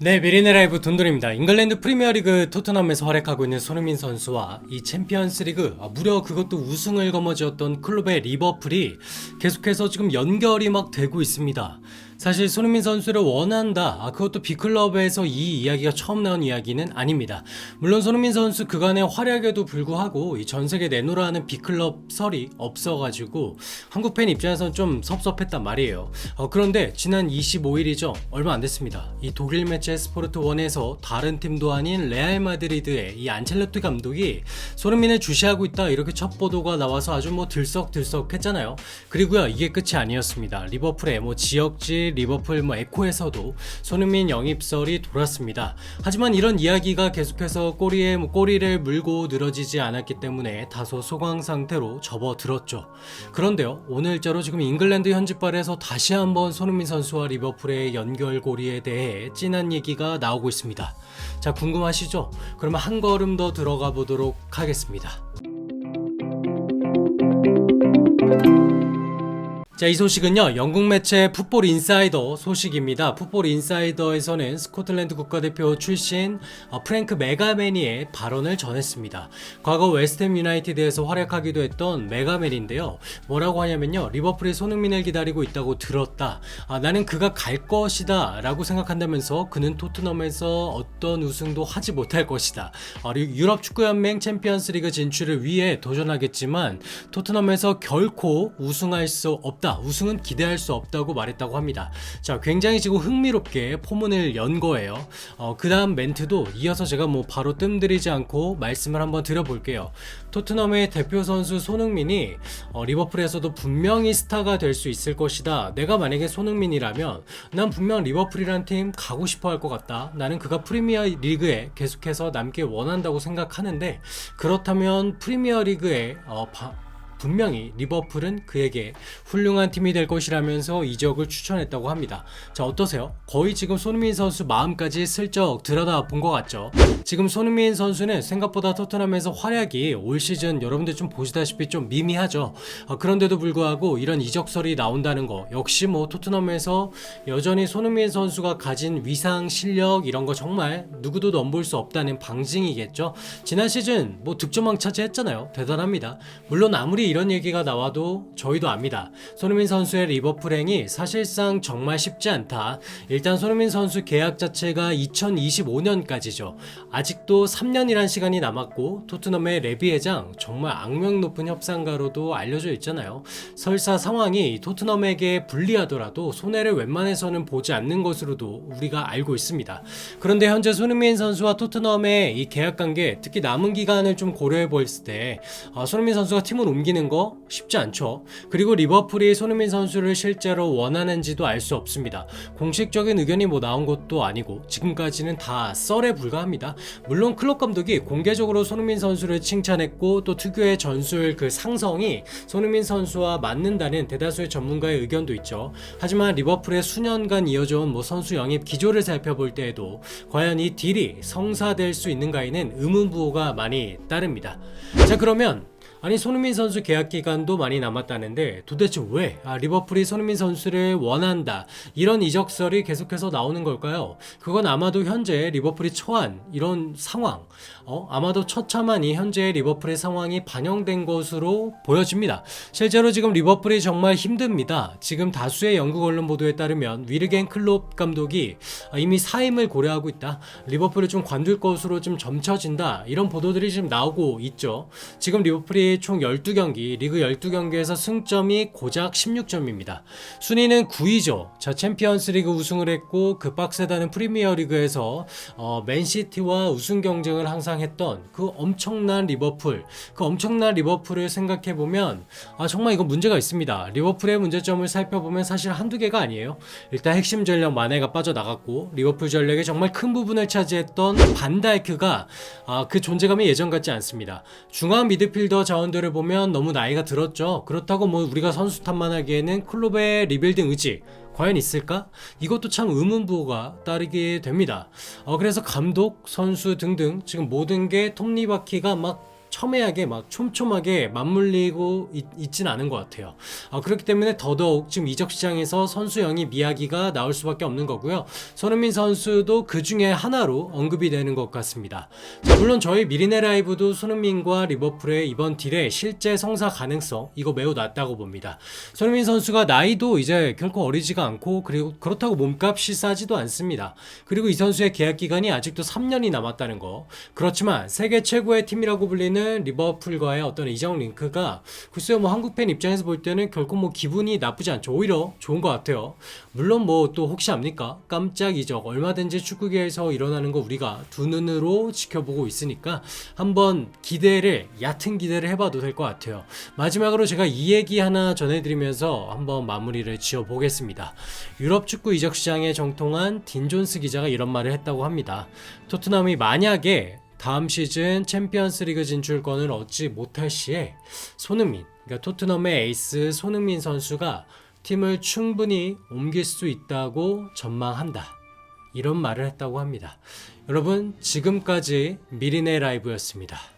네, 메리네 라이브 돈돈입니다. 잉글랜드 프리미어리그 토트넘에서 활약하고 있는 손흥민 선수와 이 챔피언스리그 아, 무려 그것도 우승을 거머쥐었던 클럽의 리버풀이 계속해서 지금 연결이 막 되고 있습니다. 사실 손흥민 선수를 원한다. 아, 그것도 B클럽에서 이 이야기가 처음 나온 이야기는 아닙니다. 물론 손흥민 선수 그간의 활약에도 불구하고 이 전 세계 내놓으라 하는 B클럽 설이 없어가지고 한국 팬 입장에서는 좀 섭섭했단 말이에요. 어, 그런데 지난 25일이죠. 얼마 안 됐습니다. 이 독일 매체 스포르트 1에서 다른 팀도 아닌 레알 마드리드의 이 안첼로티 감독이 손흥민을 주시하고 있다 이렇게 첫 보도가 나와서 아주 뭐 들썩들썩했잖아요. 그리고요 이게 끝이 아니었습니다. 리버풀의 뭐 지역지 리버풀 뭐 에코에서도 손흥민 영입설이 돌았습니다. 하지만 이런 이야기가 계속해서 꼬리에 뭐 꼬리를 물고 늘어지지 않았기 때문에 다소 소강 상태로 접어들었죠. 그런데요 오늘자로 지금 잉글랜드 현지발에서 다시 한번 손흥민 선수와 리버풀의 연결고리에 대해 진한 얘기가 나오고 있습니다. 자 궁금하시죠? 그러면 한 걸음 더 들어가 보도록 하겠습니다. 자, 이 소식은요, 영국 매체 풋볼 인사이더 소식입니다. 풋볼 인사이더에서는 스코틀랜드 국가대표 출신 어, 프랭크 메가메니의 발언을 전했습니다. 과거 웨스트햄 유나이티드에서 활약하기도 했던 메가맨인데요. 뭐라고 하냐면요, 리버풀이 손흥민을 기다리고 있다고 들었다. 아, 나는 그가 갈 것이다. 라고 생각한다면서 그는 토트넘에서 어떤 우승도 하지 못할 것이다. 어, 유럽 축구연맹 챔피언스 리그 진출을 위해 도전하겠지만 토트넘에서 결코 우승할 수 없다. 우승은 기대할 수 없다고 말했다고 합니다. 자, 굉장히 지금 흥미롭게 포문을 연 거예요. 어, 그 다음 멘트도 이어서 제가 뭐 바로 뜸들이지 않고 말씀을 한번 드려볼게요. 토트넘의 대표 선수 손흥민이 어, 리버풀에서도 분명히 스타가 될 수 있을 것이다. 내가 만약에 손흥민이라면 난 분명 리버풀이란 팀 가고 싶어 할 것 같다. 나는 그가 프리미어 리그에 계속해서 남길 원한다고 생각하는데 그렇다면 프리미어 리그에 어, 바- 분명히 리버풀은 그에게 훌륭한 팀이 될 것이라면서 이적을 추천했다고 합니다. 자, 어떠세요? 거의 지금 손흥민 선수 마음까지 슬쩍 들여다 본 것 같죠? 지금 손흥민 선수는 생각보다 토트넘에서 활약이 올 시즌 여러분들 좀 보시다시피 좀 미미하죠. 어, 그런데도 불구하고 이런 이적설이 나온다는 거 역시 뭐 토트넘에서 여전히 손흥민 선수가 가진 위상, 실력 이런 거 정말 누구도 넘볼 수 없다는 방증이겠죠. 지난 시즌 뭐 득점왕 차지했잖아요. 대단합니다. 물론 아무리 이런 얘기가 나와도 저희도 압니다. 손흥민 선수의 리버풀 행이 사실상 정말 쉽지 않다. 일단 손흥민 선수 계약 자체가 2025년까지죠. 아직도 3년이란 시간이 남았고 토트넘의 레비 회장 정말 악명 높은 협상가로도 알려져 있잖아요. 설사 상황이 토트넘에게 불리하더라도 손해를 웬만해서는 보지 않는 것으로도 우리가 알고 있습니다. 그런데 현재 손흥민 선수와 토트넘의 이 계약 관계, 특히 남은 기간을 좀 고려해 보았을 때 아, 손흥민 선수가 팀을 옮기는 거 쉽지 않죠. 그리고 리버풀이 손흥민 선수를 실제로 원하는지도 알 수 없습니다. 공식적인 의견이 뭐 나온 것도 아니고 지금까지는 다 썰에 불과합니다. 물론 클럽 감독이 공개적으로 손흥민 선수를 칭찬했고 또 특유의 전술 그 상성이 손흥민 선수와 맞는다는 대다수의 전문가의 의견도 있죠. 하지만 리버풀의 수년간 이어져 온 뭐 선수 영입 기조를 살펴볼 때에도 과연 이 딜이 성사될 수 있는가에는 의문부호가 많이 따릅니다. 자 그러면 아니 손흥민 선수 계약 기간도 많이 남았다는데 도대체 왜 아, 리버풀이 손흥민 선수를 원한다 이런 이적설이 계속해서 나오는 걸까요? 그건 아마도 현재 리버풀이 처한 이런 상황 어, 아마도 처참한 이 현재의 리버풀의 상황이 반영된 것으로 보여집니다. 실제로 지금 리버풀이 정말 힘듭니다. 지금 다수의 영국 언론 보도에 따르면 위르겐 클롭 감독이 아, 이미 사임을 고려하고 있다. 리버풀을 좀 관둘 것으로 좀 점쳐진다. 이런 보도들이 지금 나오고 있죠. 지금 리버풀이 총 12경기, 리그 12경기에서 승점이 고작 16점입니다. 순위는 9위죠. 자, 챔피언스 리그 우승을 했고 그 빡세다는 프리미어 리그에서 어, 맨시티와 우승 경쟁을 항상 했던 그 엄청난 리버풀, 그 엄청난 리버풀을 생각해 보면 아 정말 이거 문제가 있습니다. 리버풀의 문제점을 살펴보면 사실 한두 개가 아니에요. 일단 핵심 전력 마네가 빠져나갔고 리버풀 전력의 정말 큰 부분을 차지했던 반다이크가 아, 그 존재감이 예전 같지 않습니다. 중앙 미드필더 자원들을 보면 너무 나이가 들었죠. 그렇다고 뭐 우리가 선수 탓만하기에는 클롭의 리빌딩 의지 과연 있을까? 이것도 참 의문부호가 따르게 됩니다. 어, 그래서 감독, 선수 등등 지금 모든 게 톱니바퀴가 막 첨예하게 막 촘촘하게 맞물리고 있, 있진 않은 것 같아요. 아, 그렇기 때문에 더더욱 지금 이적 시장에서 선수 영입 이야기가 나올 수밖에 없는 거고요. 손흥민 선수도 그 중에 하나로 언급이 되는 것 같습니다. 자, 물론 저희 미리네 라이브도 손흥민과 리버풀의 이번 딜의 실제 성사 가능성 이거 매우 낮다고 봅니다. 손흥민 선수가 나이도 이제 결코 어리지가 않고 그리고 그렇다고 몸값이 싸지도 않습니다. 그리고 이 선수의 계약 기간이 아직도 3년이 남았다는 거. 그렇지만 세계 최고의 팀이라고 불리 는 리버풀과의 어떤 이적 링크가 글쎄요 뭐 한국 팬 입장에서 볼 때는 결코 뭐 기분이 나쁘지 않죠. 오히려 좋은 것 같아요. 물론 뭐 또 혹시 압니까? 깜짝 이적 얼마든지 축구계에서 일어나는 거 우리가 두 눈으로 지켜보고 있으니까 한번 기대를 얕은 기대를 해봐도 될 것 같아요. 마지막으로 제가 이 얘기 하나 전해드리면서 한번 마무리를 지어 보겠습니다. 유럽 축구 이적 시장에 정통한 딘 존스 기자가 이런 말을 했다고 합니다. 토트넘이 만약에 다음 시즌 챔피언스 리그 진출권을 얻지 못할 시에 손흥민, 그러니까 토트넘의 에이스 손흥민 선수가 팀을 충분히 옮길 수 있다고 전망한다. 이런 말을 했다고 합니다. 여러분, 지금까지 미리네 라이브였습니다.